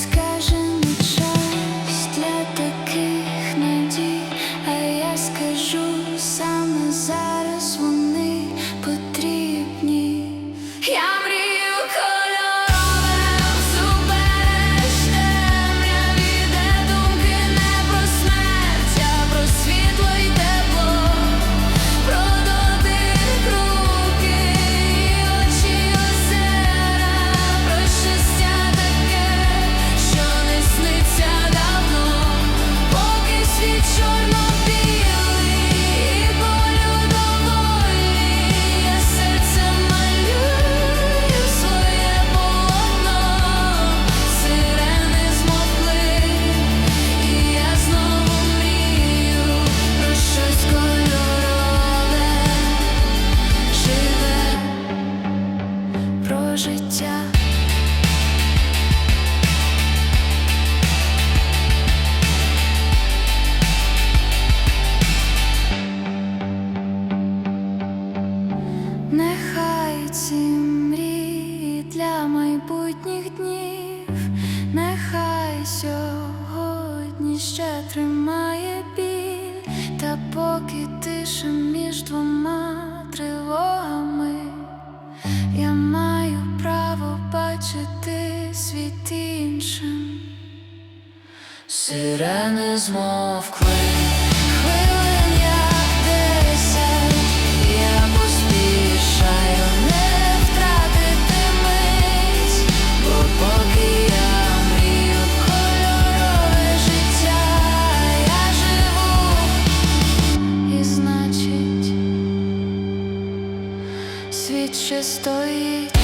Скажем. ці мрії для майбутніх днів, нехай сьогодні ще тримає біль, та поки тиша між двома тривогами, я маю право бачити світ іншим. Сирени змовкли. ще стоїть.